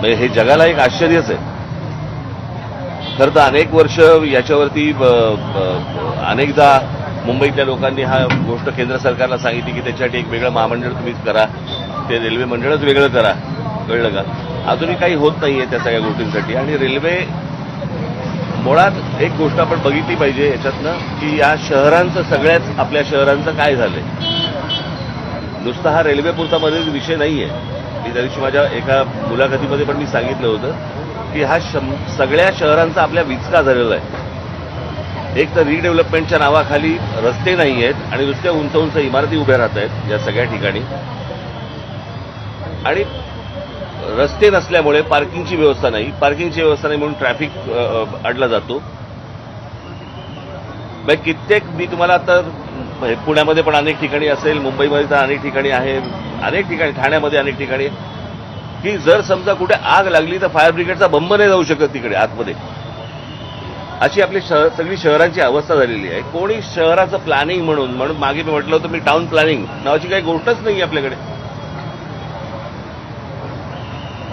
म्हणजे हे जगाला एक आश्चर्यच आहे. खरं तर अनेक वर्ष याच्यावरती अनेकदा मुंबईतल्या लोकांनी हा गोष्ट केंद्र सरकारला सांगितली की त्याच्यासाठी एक वेगळं महामंडळ तुम्हीच करा ते रेल्वे मंडळच वेगळं करा. कळलं का? अजूनही काही होत नाहीये त्या सगळ्या गोष्टींसाठी. आणि रेल्वे मुळात एक गोष्ट आपण बघितली पाहिजे याच्यातनं की या शहरांचं सगळ्याच आपल्या शहरांचं काय झालंय? नुसता हा रेल्वे पुरता मधील विषय नाहीये. की त्या दिवशी माझ्या एका मुलाखतीमध्ये पण मी सांगितलं होतं की हा शं- सगळ्या शहरांचा आपल्या विचका झालेला आहे. एक तर रिडेव्हलपमेंटच्या नावाखाली रस्ते नाही आहेत आणि नुसत्या उंच उंच इमारती उभ्या राहत आहेत या सगळ्या ठिकाणी. आणि रस्ते नसल्यामुळे पार्किंगची व्यवस्था नाही. पार्किंगची व्यवस्था नाही म्हणून ट्रॅफिक अडला जातो. कित्येक मी तुम्हाला तर म्हणजे पुण्यामध्ये पण अनेक ठिकाणी असेल मुंबईमध्ये तर अनेक ठिकाणी आहे अनेक ठिकाणी ठाण्यामध्ये अनेक ठिकाणी. की जर समजा कुठे आग लागली तर फायर ब्रिगेडचा बंब नाही जाऊ शकत तिकडे आतमध्ये. अशी आपली शहर सगळी शहरांची अवस्था झालेली आहे. कोणी शहराचं प्लॅनिंग म्हणून म्हणून मागे मी म्हटलं होतं मी टाउन प्लॅनिंग नावाची काही गोष्टच नाही आपल्याकडे.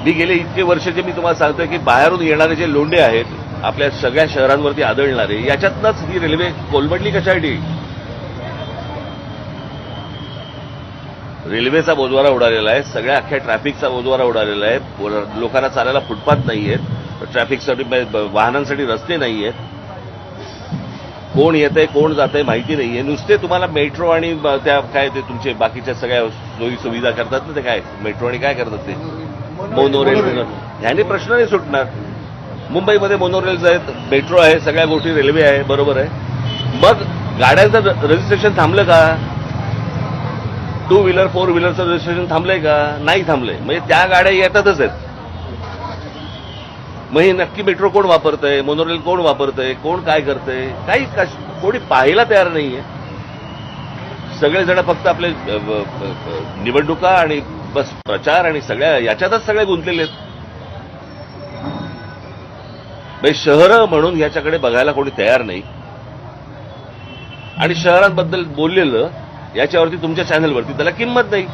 मी गेले इतके वर्ष जे मी तुम्हाला सांगतोय की बाहेरून येणारे जे लोंढे आहेत आपल्या सगळ्या शहरांवरती आदळणारे याच्यातनंच ही रेल्वे कोलमडली कशासाठी? रेल्वेचा बोजवारा उडालेला आहे. सगळ्या अख्ख्या ट्रॅफिकचा बोजवारा उडालेला आहे. लोकांना चालायला फुटपाथ नाही आहेत ट्रॅफिकसाठी ब- वाहनांसाठी रस्ते नाही आहेत कोण येतंय कोण जातंय माहिती नाहीये. नुसते तुम्हाला मेट्रो आणि त्या काय ते तुमचे बाकीच्या सगळ्या सोयी सुविधा करतात ना ते काय? मेट्रो आणि काय करतात ते? मोनोरेल ह्याने प्रश्न नाही सुटणार. मुंबईमध्ये मोनोरेल्स आहेत मेट्रो आहे सगळ्या गोष्टी रेल्वे आहे बरोबर आहे. मग गाड्यांचं रजिस्ट्रेशन थांबलं का? टू व्हीलर फोर व्हीलरचं रजिस्ट्रेशन थांबलंय का? नाही थांबलंय. म्हणजे त्या गाड्या येतातच आहेत. मग हे नक्की मेट्रो कोण वापरतंय? मोनोरेल कोण वापरतंय? कोण काय करतंय? काही कोणी पाहायला तयार नाहीये. सगळेजण फक्त आपले निवडणुका आणि बस प्रचार आणि सगळ्या याच्यातच सगळे गुंतलेले आहेत. म्हणजे शहरं म्हणून याच्याकडे बघायला कोणी तयार नाही. आणि शहरांबद्दल बोललेलं याच्यावरती तुमच्या चॅनलवरती त्याला किंमत नाही.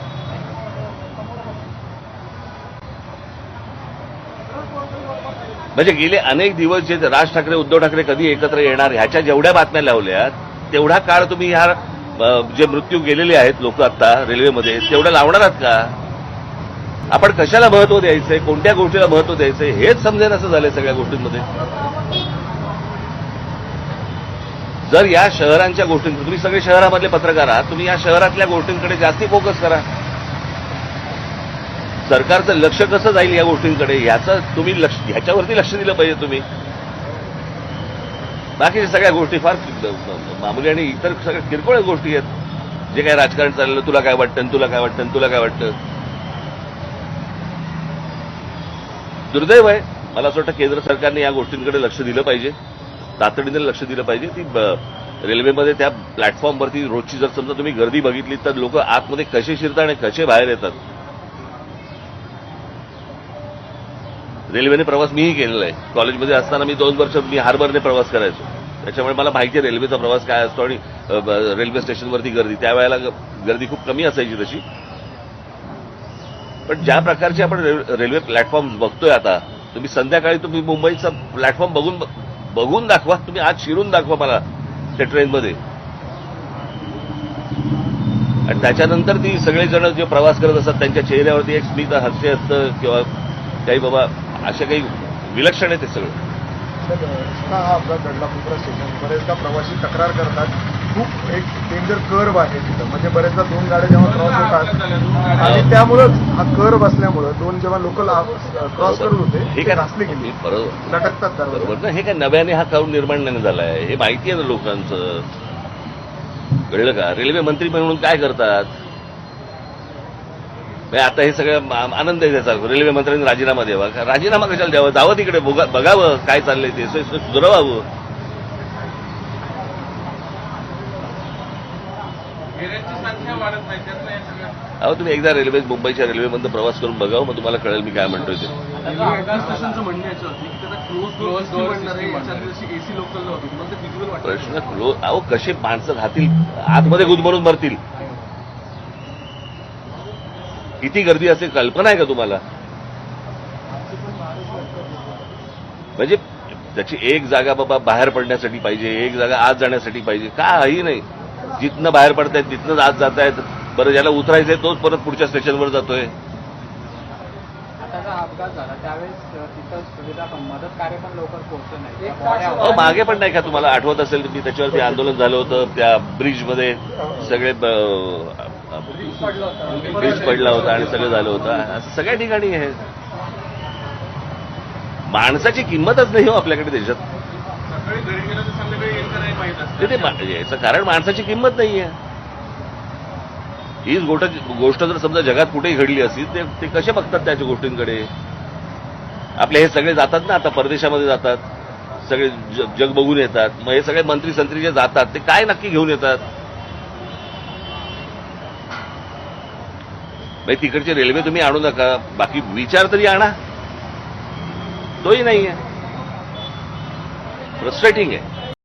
म्हणजे गेले अनेक दिवस जे राज ठाकरे उद्धव ठाकरे कधी एकत्र येणार ह्याच्या जेवढ्या बातम्या लावल्या तेवढा काळ तुम्ही ह्या जे मृत्यू गेलेले आहेत लोक आता रेल्वेमध्ये तेवढ्या लावणार आहात का? आपण कशाला महत्त्व द्यायचंय? कोणत्या गोष्टीला महत्त्व द्यायचंय? हेच समजेन असं झालंय सगळ्या गोष्टींमध्ये. जर या शहरांच्या गोष्टींकडे तुम्ही सगळे शहरामधले पत्रकार आहात तुम्ही या शहरातल्या गोष्टींकडे जास्ती फोकस करा. सरकारचं लक्ष कसं जाईल या गोष्टींकडे याचं तुम्ही लक्ष ह्याच्यावरती लक्ष दिलं पाहिजे तुम्ही. बाकीच्या सगळ्या गोष्टी फार मामूली आणि इतर सगळ्या किरकोळ गोष्टी आहेत. जे काय राजकारण चाललं तुला काय वाटतं तुला काय वाटतं तुला काय वाटतं. दुर्दैव आहे. मला असं वाटतं केंद्र सरकारने या गोष्टींकडे लक्ष दिलं पाहिजे. तातडीने लक्ष दिलं पाहिजे ती रेल्वेमध्ये त्या प्लॅटफॉर्मवरती रोजची जर समजा तुम्ही गर्दी बघितली तर लोक आतमध्ये कसे शिरतात आणि कसे बाहेर येतात? रेल्वेने प्रवास मीही केलेला आहे. कॉलेजमध्ये असताना मी दोन वर्ष मी हार्बरने प्रवास करायचो. त्याच्यामुळे मला माहिती आहे रेल्वेचा प्रवास काय असतो आणि रेल्वे स्टेशनवरती गर्दी. त्यावेळेला गर्दी खूप कमी असायची तशी. पण ज्या प्रकारचे आपण रेल्वे प्लॅटफॉर्म बघतोय आता तुम्ही संध्याकाळी तुम्ही मुंबईचा प्लॅटफॉर्म बघून बघून दाखवा. तुम्ही आज शिरून दाखवा मला त्या ट्रेनमध्ये आणि त्याच्यानंतर ती सगळेजण जे प्रवास करत असतात त्यांच्या चेहऱ्यावरती एक स्मित हास्य असतं किंवा काही बाबा असे काही विलक्षण आहे ते सगळं. हा अपघात घडला मुंब्रा स्टेशन बरेचदा प्रवासी तक्रार करतात. खूप एक डेंजर कर्व आहे तिथं. म्हणजे बरेचदा दोन गाड्या जेव्हा क्रॉस होतात आणि त्यामुळंच हा कर्व असल्यामुळं दोन जेव्हा लोकल क्रॉस करत होते हे काय घासले गेले. बरोबर. लटकतात बरोबर ना. हे काय नव्याने हा करून निर्माण नाही झालाय. हे माहिती आहे ना लोकांचं. कळलं का? रेल्वे मंत्री म्हणून काय करतात? आता हे सगळं आनंद आहे त्याचा. रेल्वे मंत्र्यांनी राजीनामा द्यावा. का- राजीनामा कशाला द्यावा? जावं तिकडे. बघा- बघावं काय चाललंय ते. सुधारवावं फेऱ्यांची संख्या वाढत नाही त्यातनं हे सगळं अहो तुम्ही एकदा रेल्वे मुंबईच्या रेल्वेमधनं प्रवास करून बघावं मग तुम्हाला कळेल मी काय म्हणतोय ते. क्लोज प्रश्न क्लो अहो कसे माणसं राहतील? आतमध्ये गुदमरून भरतील किती गर्दी असेल कल्पना आहे का तुम्हाला? म्हणजे त्याची एक जागा बाबा बाहेर पडण्यासाठी पाहिजे एक जागा आत जाण्यासाठी पाहिजे काही नाही. जिथनं बाहेर पडतायत तिथनं आत जात आहेत बरं ज्याला उतरायचंय तोच परत पुढच्या स्टेशनवर जातोय. आता जो अपघात झाला त्यावेळेस अ, तिथं सुविधा पण मदत कार्य पण लवकर पोहोचलं नाही. एक त्या तास- बॉड्या अहो मागे पण नाही का तुम्हाला आठवत असेल की त्याच्यावरती आंदोलन झालं होतं त्या ब्रिजमध्ये सगळे पडलं होतं. ब्रिज पडला होता आणि सगळं झालं होतं. असं सगळ्या ठिकाणी आहे. माणसाची किंमतच नाही हो आपल्याकडे देशात. सकाळी घरी गेलं तर संध्याकाळी येईल का नाही ते मा- याचं कारण माणसाची किंमत नाही आहे हीच गोष्ट गोष्ट जर समजा जगात कुठेही घडली असती ते ते कसे बघतात त्याच्या गोष्टींकडे? आपले हे सगळे जातात ना आता परदेशामध्ये जातात. सगळे जग जग बघून येतात. मग हे सगळे मंत्री संत्री जे जातात ते काय नक्की घेऊन येतात? म्हणजे तिकडची रेल्वे तुम्ही आणू नका. बाकी विचार तरी आणा. तोही नाहीये. फ्रस्ट्रेटिंग आहे